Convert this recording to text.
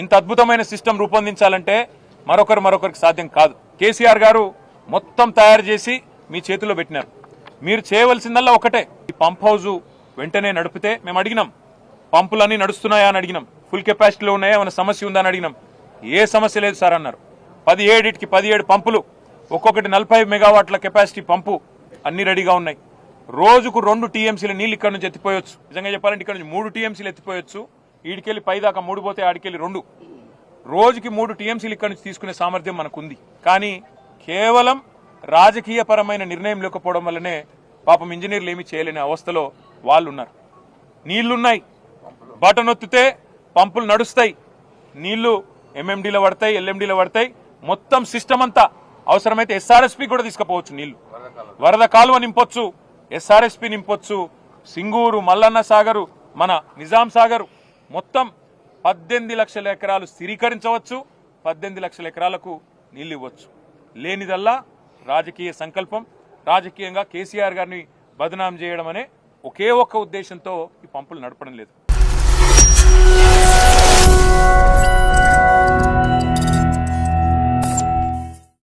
ఇంత అద్భుతమైన సిస్టమ్ రూపొందించాలంటే మరొకరు మరొకరికి సాధ్యం కాదు. కేసీఆర్ గారు మొత్తం తయారు చేసి మీ చేతిలో పెట్టినారు. మీరు చేయవలసిందల్లా ఒకటే. ఈ పంప్ హౌజ్ వెంటనే నడిపితే మేము అడిగినాం. పంపులన్నీ నడుస్తున్నాయా అని అడిగినాం. ఫుల్ కెపాసిటీలో ఉన్నాయా? ఏమైనా సమస్య ఉందా అని అడిగినాం. ఏ సమస్య లేదు సార్ అన్నారు. పదిహేడిటికి పదిహేడు పంపులు ఒక్కొక్కటి నలభై మెగావాట్ల కెపాసిటీ పంపు అన్ని రెడీగా ఉన్నాయి. రోజుకు రెండు టీఎంసీల నీళ్ళు ఇక్కడ నుంచి ఎత్తిపోయొచ్చు. నిజంగా చెప్పాలంటే ఇక్కడ నుంచి మూడు టీఎంసీలు ఎత్తిపోయొచ్చు. ఈడికెళ్ళి పైదాకా మూడు పోతే ఆడికెళ్ళి రెండు. రోజుకి మూడు టీఎంసీలు ఇక్కడ నుంచి తీసుకునే సామర్థ్యం మనకుంది. కానీ కేవలం రాజకీయపరమైన నిర్ణయం లేకపోవడం వల్లనే పాపం ఇంజనీర్లు ఏమీ చేయలేని అవస్థలో వాళ్ళు ఉన్నారు నీళ్ళున్నాయి. బటన్ ఒత్తితే పంపులు నడుస్తాయి. నీళ్ళు ఎంఎండీలో పడతాయి ఎల్ఎండీలో పడతాయి. మొత్తం సిస్టమ్ అంతా అవసరమైతే ఎస్ఆర్ఎస్పి కూడా తీసుకుపోవచ్చు నీళ్ళు. వరద కాలువ నింపొచ్చు ఎస్ఆర్ఎస్పి నింపొచ్చు. సింగూరు మల్లన్న సాగరు మన నిజాం సాగరు. మొత్తం పద్దెనిమిది లక్షల ఎకరాలు స్థిరీకరించవచ్చు పద్దెనిమిది లక్షల ఎకరాలకు నీళ్ళు ఇవ్వచ్చు. లేనిదల్లా రాజకీయ సంకల్పం రాజకీయంగా కేసీఆర్ గారిని బదనాం చేయడం అనే ఒకే ఒక్క ఉద్దేశంతో ఈ పంపులు నడపడం లేదు.